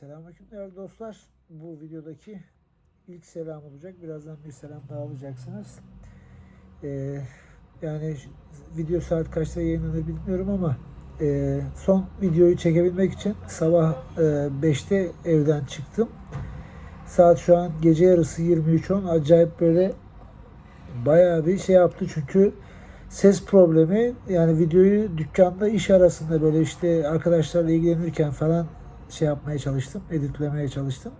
Selamünaleyküm değerli dostlar. Bu videodaki ilk selam olacak. Birazdan bir selam daha alacaksınız. Ee, yani video saat kaçta yayınlanır bilmiyorum ama e, son videoyu çekebilmek için sabah e, 5'te evden çıktım. Saat şu an gece yarısı 23.10. Acayip böyle bayağı bir şey yaptı çünkü ses problemi yani videoyu dükkanda iş arasında böyle işte arkadaşlarla ilgilenirken falan şey yapmaya çalıştım, editlemeye çalıştım.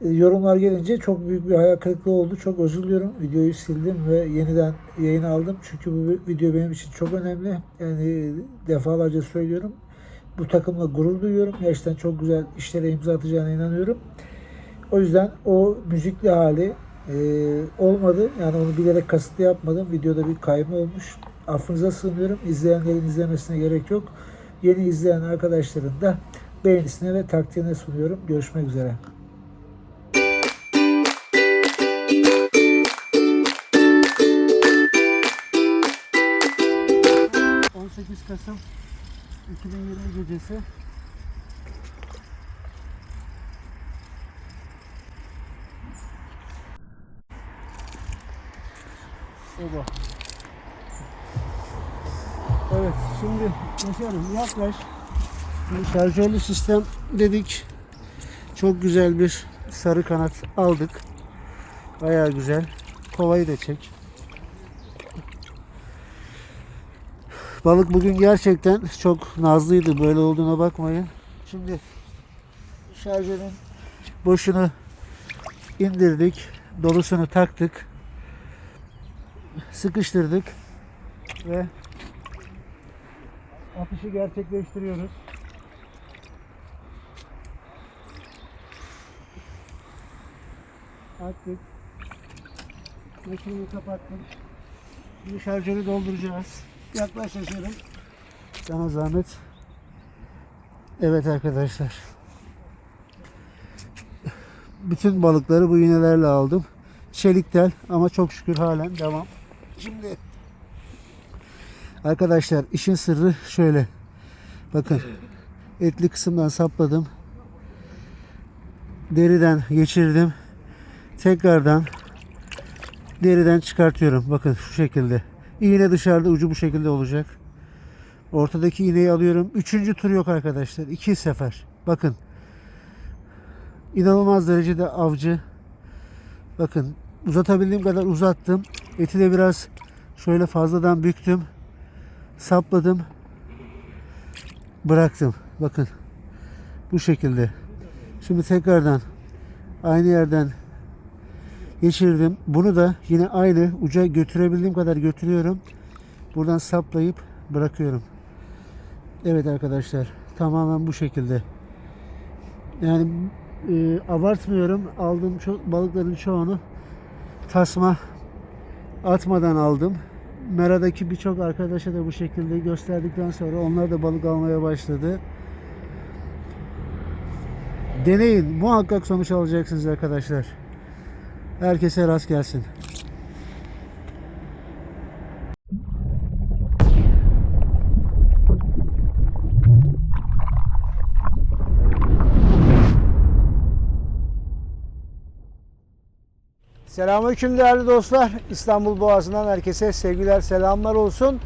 E, Yorumlar gelince çok büyük bir hayal kırıklığı oldu. Çok özür diliyorum. Videoyu sildim ve yeniden yayın aldım. Çünkü bu video benim için çok önemli. Yani defalarca söylüyorum. Bu takımla gurur duyuyorum. Gerçekten çok güzel işlere imza atacağına inanıyorum. O yüzden o müzikli hali e, olmadı. Yani onu bilerek kasıtlı yapmadım. Videoda bir kayma olmuş. Affınıza sığınıyorum. İzleyenlerin izlemesine gerek yok. Yeni izleyen arkadaşların da beğenisine ve takdirine sunuyorum. Görüşmek üzere. 18 Kasım 2020 gecesi Oba. Evet şimdi Yaşarım yaklaş. Şarjörlü sistem dedik. Çok güzel bir sarı kanat aldık. Bayağı güzel. Kovayı da çek. Balık bugün gerçekten çok nazlıydı. Böyle olduğuna bakmayın. Şimdi şarjörün boşunu indirdik. Dolusunu taktık. Sıkıştırdık. Ve atışı gerçekleştiriyoruz. Attık. Makineyi kapattık. Şimdi şarjörü dolduracağız. Yaklaş yaşarım. Sana zahmet. Evet arkadaşlar. Bütün balıkları bu iğnelerle aldım. Çelik tel ama çok şükür halen devam. Şimdi arkadaşlar işin sırrı şöyle. Bakın etli kısımdan sapladım. Deriden geçirdim. Tekrardan deriden çıkartıyorum. Bakın şu şekilde. İğne dışarıda ucu bu şekilde olacak. Ortadaki iğneyi alıyorum. Üçüncü tur yok arkadaşlar. İki sefer. Bakın. İnanılmaz derecede avcı. Bakın uzatabildiğim kadar uzattım. Eti de biraz şöyle fazladan büktüm. Sapladım. Bıraktım. Bakın. Bu şekilde. Şimdi tekrardan aynı yerden geçirdim. Bunu da yine aynı uca götürebildiğim kadar götürüyorum. Buradan saplayıp bırakıyorum. Evet arkadaşlar tamamen bu şekilde. Yani e, abartmıyorum. Aldığım ço- balıkların çoğunu tasma atmadan aldım. Mera'daki birçok arkadaşa da bu şekilde gösterdikten sonra onlar da balık almaya başladı. Deneyin. Muhakkak sonuç alacaksınız arkadaşlar. Herkese rast gelsin. Selamünaleyküm değerli dostlar. İstanbul Boğazı'ndan herkese sevgiler, selamlar olsun.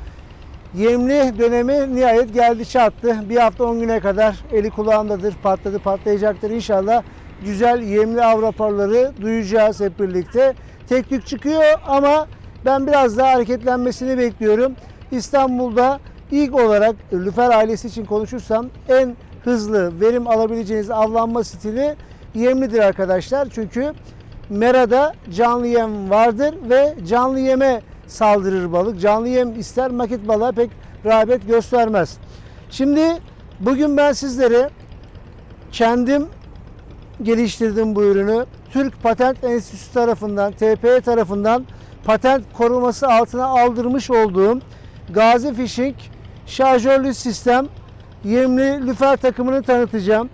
Yemli dönemi nihayet geldi çattı. Bir hafta 10 güne kadar eli kulağındadır, patladı patlayacaktır inşallah. Güzel yemli av raporları duyacağız hep birlikte. Tek tük çıkıyor ama ben biraz daha hareketlenmesini bekliyorum. İstanbul'da ilk olarak Lüfer ailesi için konuşursam en hızlı verim alabileceğiniz avlanma stili yemlidir arkadaşlar. Çünkü merada canlı yem vardır ve canlı yeme saldırır balık. Canlı yem ister maket balığa pek rağbet göstermez. Şimdi bugün ben sizlere kendim geliştirdim bu ürünü. Türk Patent Enstitüsü tarafından, TPE tarafından patent koruması altına aldırmış olduğum Gazi Fishing şarjörlü sistem yemli lüfer takımını tanıtacağım.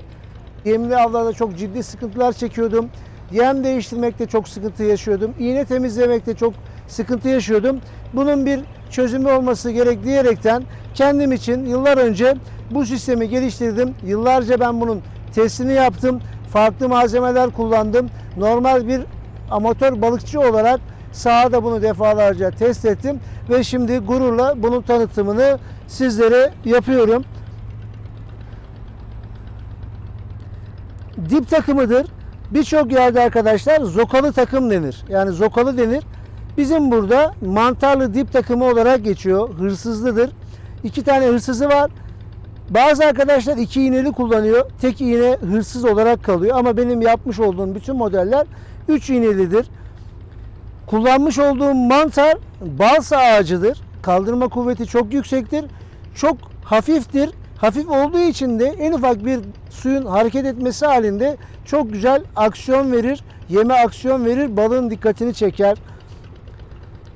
Yemli avlarda çok ciddi sıkıntılar çekiyordum. Yem değiştirmekte çok sıkıntı yaşıyordum. İğne temizlemekte çok sıkıntı yaşıyordum. Bunun bir çözümü olması gerek diyerekten kendim için yıllar önce bu sistemi geliştirdim. Yıllarca ben bunun testini yaptım. Farklı malzemeler kullandım. Normal bir amatör balıkçı olarak sahada bunu defalarca test ettim ve şimdi gururla bunun tanıtımını sizlere yapıyorum. Dip takımıdır. Birçok yerde arkadaşlar zokalı takım denir. Yani zokalı denir. Bizim burada mantarlı dip takımı olarak geçiyor. Hırsızlıdır. İki tane hırsızı var. Bazı arkadaşlar iki iğneli kullanıyor. Tek iğne hırsız olarak kalıyor. Ama benim yapmış olduğum bütün modeller 3 iğnelidir. Kullanmış olduğum mantar balsa ağacıdır. Kaldırma kuvveti çok yüksektir. Çok hafiftir. Hafif olduğu için de en ufak bir suyun hareket etmesi halinde çok güzel aksiyon verir. Yeme aksiyon verir. Balığın dikkatini çeker.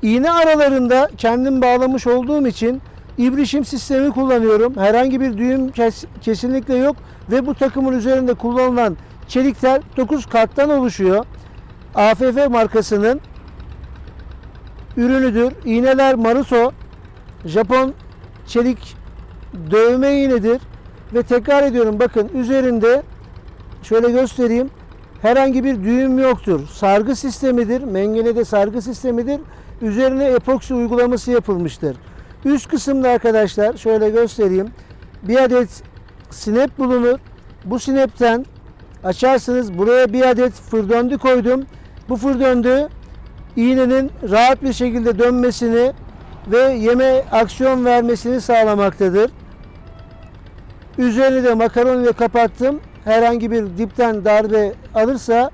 İğne aralarında kendim bağlamış olduğum için ibrişim sistemi kullanıyorum. Herhangi bir düğüm kes- kesinlikle yok ve bu takımın üzerinde kullanılan çelikler 9 kattan oluşuyor. AFF markasının ürünüdür. İğneler Maruso Japon çelik dövme iğnedir ve tekrar ediyorum bakın üzerinde şöyle göstereyim herhangi bir düğüm yoktur. Sargı sistemidir. Mengenede sargı sistemidir. Üzerine epoksi uygulaması yapılmıştır. Üst kısımda arkadaşlar şöyle göstereyim. Bir adet sinep bulunur. Bu sinepten açarsınız. Buraya bir adet fırdöndü koydum. Bu fırdöndü iğnenin rahat bir şekilde dönmesini ve yeme aksiyon vermesini sağlamaktadır. Üzerini de makaron ile kapattım. Herhangi bir dipten darbe alırsa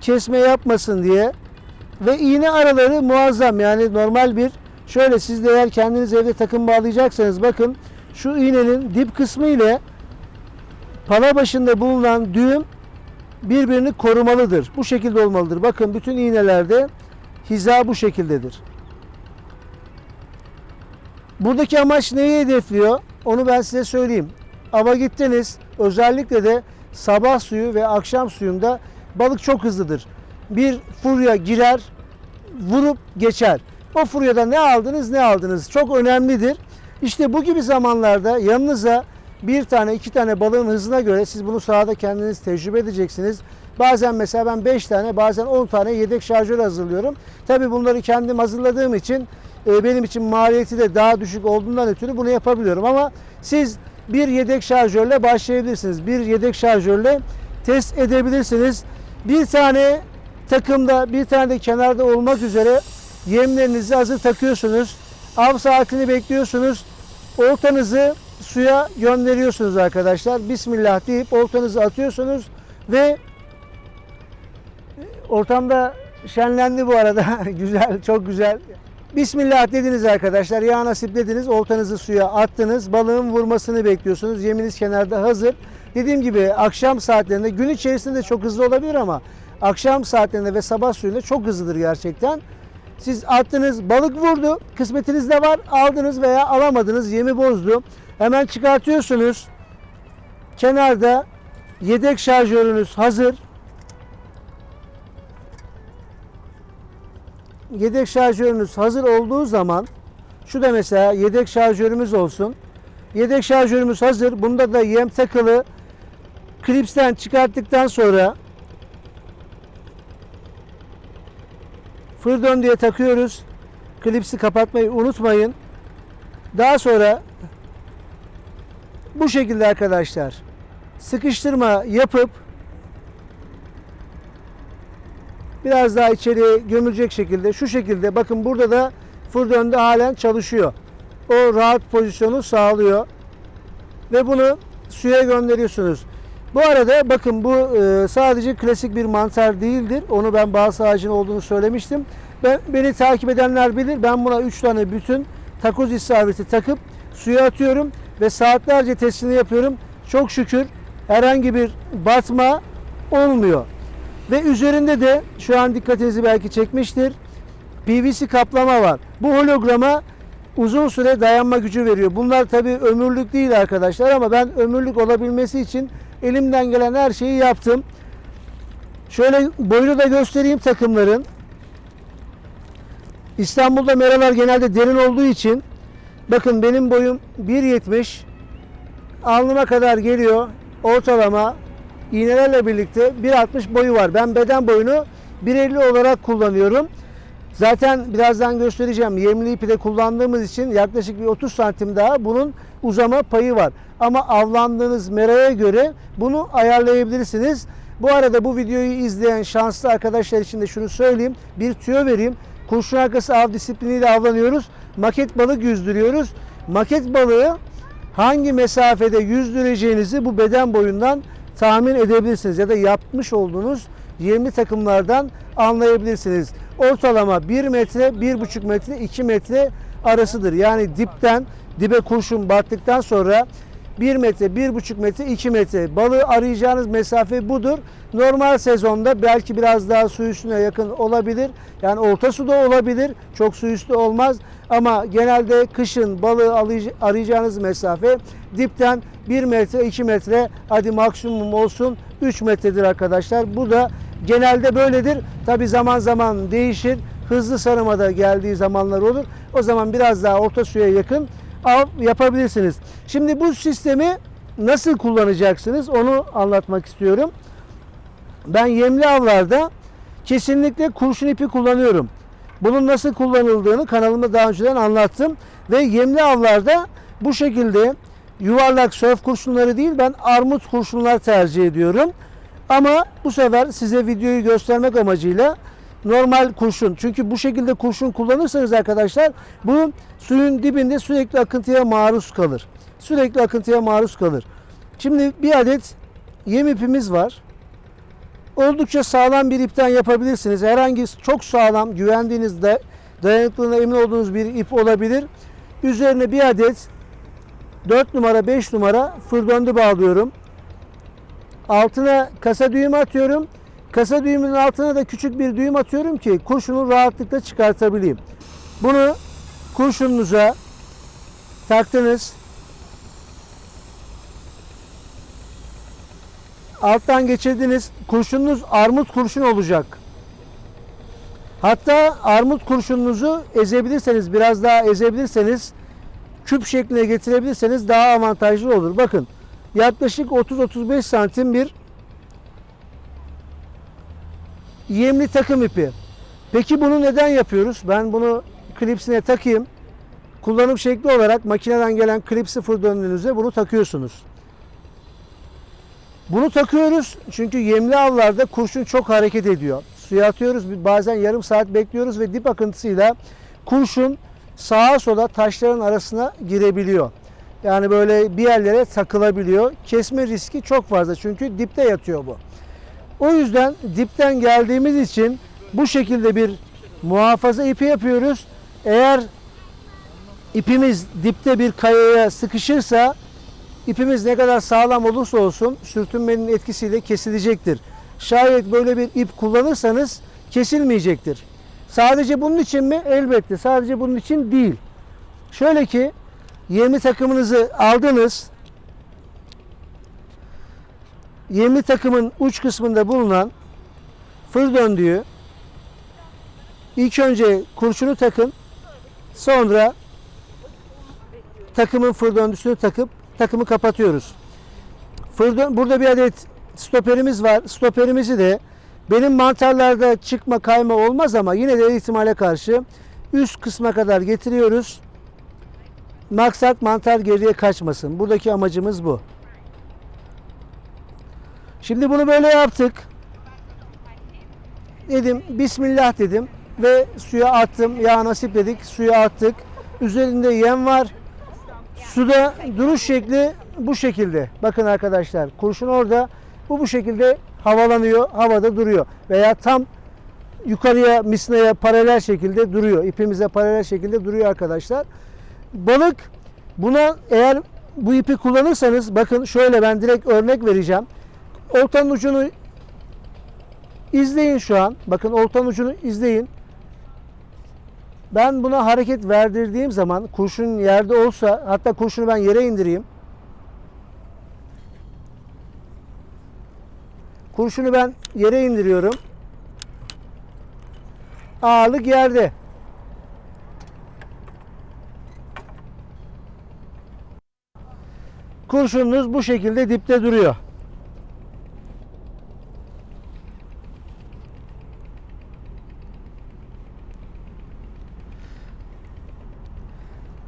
kesme yapmasın diye. Ve iğne araları muazzam yani normal bir şöyle siz de eğer kendiniz evde takım bağlayacaksanız bakın şu iğnenin dip kısmı ile pala başında bulunan düğüm birbirini korumalıdır. Bu şekilde olmalıdır. Bakın bütün iğnelerde hiza bu şekildedir. Buradaki amaç neyi hedefliyor? Onu ben size söyleyeyim. Ava gittiniz. Özellikle de sabah suyu ve akşam suyunda balık çok hızlıdır. Bir furya girer, vurup geçer. O furyada ne aldınız ne aldınız çok önemlidir. İşte bu gibi zamanlarda yanınıza bir tane iki tane balığın hızına göre siz bunu sahada kendiniz tecrübe edeceksiniz. Bazen mesela ben 5 tane bazen 10 tane yedek şarjör hazırlıyorum. Tabi bunları kendim hazırladığım için e, benim için maliyeti de daha düşük olduğundan ötürü bunu yapabiliyorum. Ama siz bir yedek şarjörle başlayabilirsiniz. Bir yedek şarjörle test edebilirsiniz. Bir tane takımda bir tane de kenarda olmak üzere yemlerinizi hazır takıyorsunuz. Av saatini bekliyorsunuz. Oltanızı suya gönderiyorsunuz arkadaşlar. Bismillah deyip oltanızı atıyorsunuz ve ortamda şenlendi bu arada. güzel, çok güzel. Bismillah dediniz arkadaşlar. Ya nasip dediniz. Oltanızı suya attınız. Balığın vurmasını bekliyorsunuz. Yeminiz kenarda hazır. Dediğim gibi akşam saatlerinde gün içerisinde çok hızlı olabilir ama akşam saatlerinde ve sabah suyunda çok hızlıdır gerçekten. Siz attınız, balık vurdu, kısmetiniz de var, aldınız veya alamadınız, yemi bozdu. Hemen çıkartıyorsunuz. Kenarda yedek şarjörünüz hazır. Yedek şarjörünüz hazır olduğu zaman şu da mesela yedek şarjörümüz olsun. Yedek şarjörümüz hazır. Bunda da yem takılı. Klipsten çıkarttıktan sonra dön diye takıyoruz. Klipsi kapatmayı unutmayın. Daha sonra bu şekilde arkadaşlar sıkıştırma yapıp biraz daha içeriye gömülecek şekilde şu şekilde bakın burada da fır döndü halen çalışıyor. O rahat pozisyonu sağlıyor. Ve bunu suya gönderiyorsunuz. Bu arada bakın bu e, sadece klasik bir mantar değildir. Onu ben bağ ağacının olduğunu söylemiştim. Ben, beni takip edenler bilir. Ben buna 3 tane bütün takoz isabeti takıp suya atıyorum ve saatlerce testini yapıyorum. Çok şükür herhangi bir batma olmuyor. Ve üzerinde de şu an dikkatinizi belki çekmiştir. PVC kaplama var. Bu holograma uzun süre dayanma gücü veriyor. Bunlar tabi ömürlük değil arkadaşlar ama ben ömürlük olabilmesi için elimden gelen her şeyi yaptım. Şöyle boyunu da göstereyim takımların. İstanbul'da meralar genelde derin olduğu için bakın benim boyum 1.70 alnıma kadar geliyor. ortalama iğnelerle birlikte 1.60 boyu var. Ben beden boyunu 1.50 olarak kullanıyorum. Zaten birazdan göstereceğim. Yemli ipi de kullandığımız için yaklaşık bir 30 santim daha bunun uzama payı var. Ama avlandığınız meraya göre bunu ayarlayabilirsiniz. Bu arada bu videoyu izleyen şanslı arkadaşlar için de şunu söyleyeyim. Bir tüyo vereyim. Kurşun arkası av disipliniyle avlanıyoruz. Maket balık yüzdürüyoruz. Maket balığı hangi mesafede yüzdüreceğinizi bu beden boyundan tahmin edebilirsiniz ya da yapmış olduğunuz yemli takımlardan anlayabilirsiniz. Ortalama 1 metre, 1,5 metre, 2 metre arasıdır. Yani dipten dibe kurşun battıktan sonra 1 metre, 1,5 metre, 2 metre balığı arayacağınız mesafe budur. Normal sezonda belki biraz daha su üstüne yakın olabilir. Yani orta suda olabilir. Çok su üstü olmaz. Ama genelde kışın balığı arayacağınız mesafe dipten 1 metre, 2 metre hadi maksimum olsun 3 metredir arkadaşlar. Bu da genelde böyledir. Tabi zaman zaman değişir. Hızlı sarımada geldiği zamanlar olur. O zaman biraz daha orta suya yakın yapabilirsiniz. Şimdi bu sistemi nasıl kullanacaksınız onu anlatmak istiyorum. Ben yemli avlarda kesinlikle kurşun ipi kullanıyorum. Bunun nasıl kullanıldığını kanalımda daha önceden anlattım. Ve yemli avlarda bu şekilde yuvarlak sörf kurşunları değil ben armut kurşunlar tercih ediyorum. Ama bu sefer size videoyu göstermek amacıyla normal kurşun. Çünkü bu şekilde kurşun kullanırsanız arkadaşlar bu suyun dibinde sürekli akıntıya maruz kalır. Sürekli akıntıya maruz kalır. Şimdi bir adet yem ipimiz var. Oldukça sağlam bir ipten yapabilirsiniz. Herhangi çok sağlam, güvendiğinizde dayanıklılığına emin olduğunuz bir ip olabilir. Üzerine bir adet 4 numara 5 numara fırdöndü bağlıyorum. Altına kasa düğüm atıyorum. Kasa düğümünün altına da küçük bir düğüm atıyorum ki kurşunu rahatlıkla çıkartabileyim. Bunu kurşununuza taktınız. Alttan geçirdiniz. Kurşununuz armut kurşun olacak. Hatta armut kurşununuzu ezebilirseniz, biraz daha ezebilirseniz, küp şekline getirebilirseniz daha avantajlı olur. Bakın yaklaşık 30-35 santim bir yemli takım ipi. Peki bunu neden yapıyoruz? Ben bunu klipsine takayım. Kullanım şekli olarak makineden gelen klip sıfır bunu takıyorsunuz. Bunu takıyoruz çünkü yemli avlarda kurşun çok hareket ediyor. Suya atıyoruz bazen yarım saat bekliyoruz ve dip akıntısıyla kurşun sağa sola taşların arasına girebiliyor. Yani böyle bir yerlere takılabiliyor. Kesme riski çok fazla çünkü dipte yatıyor bu. O yüzden dipten geldiğimiz için bu şekilde bir muhafaza ipi yapıyoruz. Eğer ipimiz dipte bir kayaya sıkışırsa ipimiz ne kadar sağlam olursa olsun sürtünmenin etkisiyle kesilecektir. Şayet böyle bir ip kullanırsanız kesilmeyecektir. Sadece bunun için mi? Elbette. Sadece bunun için değil. Şöyle ki yemli takımınızı aldınız. Yemli takımın uç kısmında bulunan fır döndüğü ilk önce kurşunu takın. Sonra takımın fır döndüsünü takıp takımı kapatıyoruz. Fır burada bir adet stoperimiz var. Stoperimizi de benim mantarlarda çıkma kayma olmaz ama yine de ihtimale karşı üst kısma kadar getiriyoruz. Maksat mantar geriye kaçmasın. Buradaki amacımız bu. Şimdi bunu böyle yaptık. Dedim Bismillah dedim ve suya attım. Ya nasip dedik suya attık. Üzerinde yem var. Suda duruş şekli bu şekilde. Bakın arkadaşlar kurşun orada. Bu bu şekilde havalanıyor. Havada duruyor. Veya tam yukarıya misnaya paralel şekilde duruyor. İpimize paralel şekilde duruyor arkadaşlar. Balık buna eğer bu ipi kullanırsanız bakın şöyle ben direkt örnek vereceğim. Oltanın ucunu izleyin şu an. Bakın oltanın ucunu izleyin. Ben buna hareket verdirdiğim zaman kurşun yerde olsa hatta kurşunu ben yere indireyim. Kurşunu ben yere indiriyorum. Ağırlık yerde. Kurşununuz bu şekilde dipte duruyor.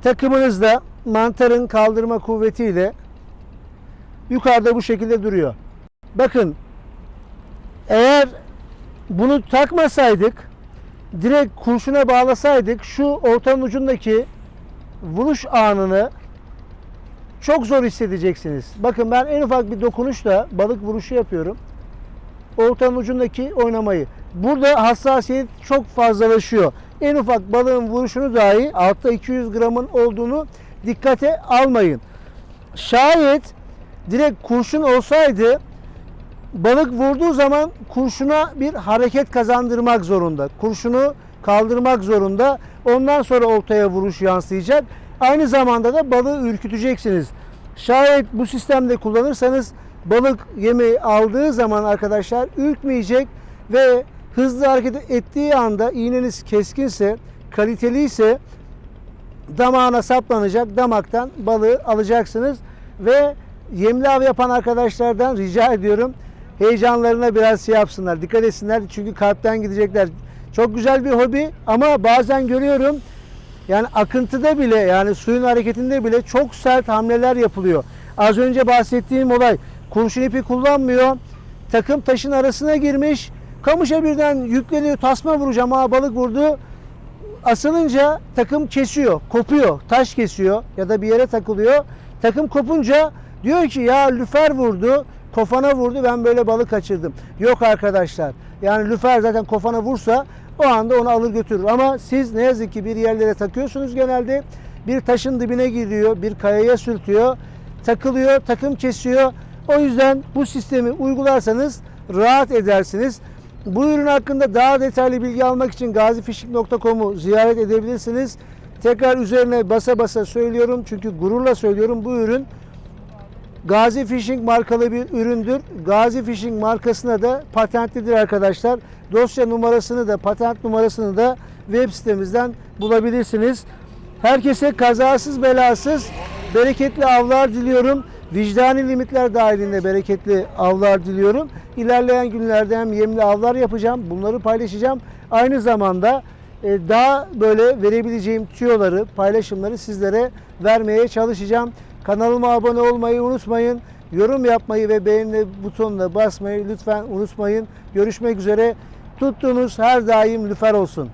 Takımınız da mantarın kaldırma kuvvetiyle yukarıda bu şekilde duruyor. Bakın eğer bunu takmasaydık direkt kurşuna bağlasaydık şu ortanın ucundaki vuruş anını çok zor hissedeceksiniz. Bakın ben en ufak bir dokunuşla balık vuruşu yapıyorum. Oltanın ucundaki oynamayı. Burada hassasiyet çok fazlalaşıyor. En ufak balığın vuruşunu dahi altta 200 gramın olduğunu dikkate almayın. Şayet direkt kurşun olsaydı balık vurduğu zaman kurşuna bir hareket kazandırmak zorunda. Kurşunu kaldırmak zorunda. Ondan sonra oltaya vuruş yansıyacak. Aynı zamanda da balığı ürküteceksiniz. Şayet bu sistemde kullanırsanız balık yemeği aldığı zaman arkadaşlar ürkmeyecek ve hızlı hareket ettiği anda iğneniz keskinse, kaliteliyse damağına saplanacak. Damaktan balığı alacaksınız ve yemli av yapan arkadaşlardan rica ediyorum heyecanlarına biraz şey yapsınlar. Dikkat etsinler çünkü kalpten gidecekler. Çok güzel bir hobi ama bazen görüyorum yani akıntıda bile yani suyun hareketinde bile çok sert hamleler yapılıyor. Az önce bahsettiğim olay kurşun ipi kullanmıyor. Takım taşın arasına girmiş. Kamışa birden yükleniyor. Tasma vuracağım. Aa balık vurdu. Asılınca takım kesiyor. Kopuyor. Taş kesiyor ya da bir yere takılıyor. Takım kopunca diyor ki ya lüfer vurdu. Kofana vurdu ben böyle balık kaçırdım. Yok arkadaşlar. Yani lüfer zaten kofana vursa o anda onu alır götürür. Ama siz ne yazık ki bir yerlere takıyorsunuz genelde. Bir taşın dibine giriyor, bir kayaya sürtüyor, takılıyor, takım kesiyor. O yüzden bu sistemi uygularsanız rahat edersiniz. Bu ürün hakkında daha detaylı bilgi almak için gazifishing.com'u ziyaret edebilirsiniz. Tekrar üzerine basa basa söylüyorum çünkü gururla söylüyorum bu ürün Gazi Fishing markalı bir üründür. Gazi Fishing markasına da patentlidir arkadaşlar. Dosya numarasını da patent numarasını da web sitemizden bulabilirsiniz. Herkese kazasız belasız bereketli avlar diliyorum. Vicdani limitler dahilinde bereketli avlar diliyorum. İlerleyen günlerde hem yemli avlar yapacağım. Bunları paylaşacağım. Aynı zamanda e, daha böyle verebileceğim tüyoları, paylaşımları sizlere vermeye çalışacağım. Kanalıma abone olmayı unutmayın. Yorum yapmayı ve beğeni butonuna basmayı lütfen unutmayın. Görüşmek üzere. Tuttuğunuz her daim lüfer olsun.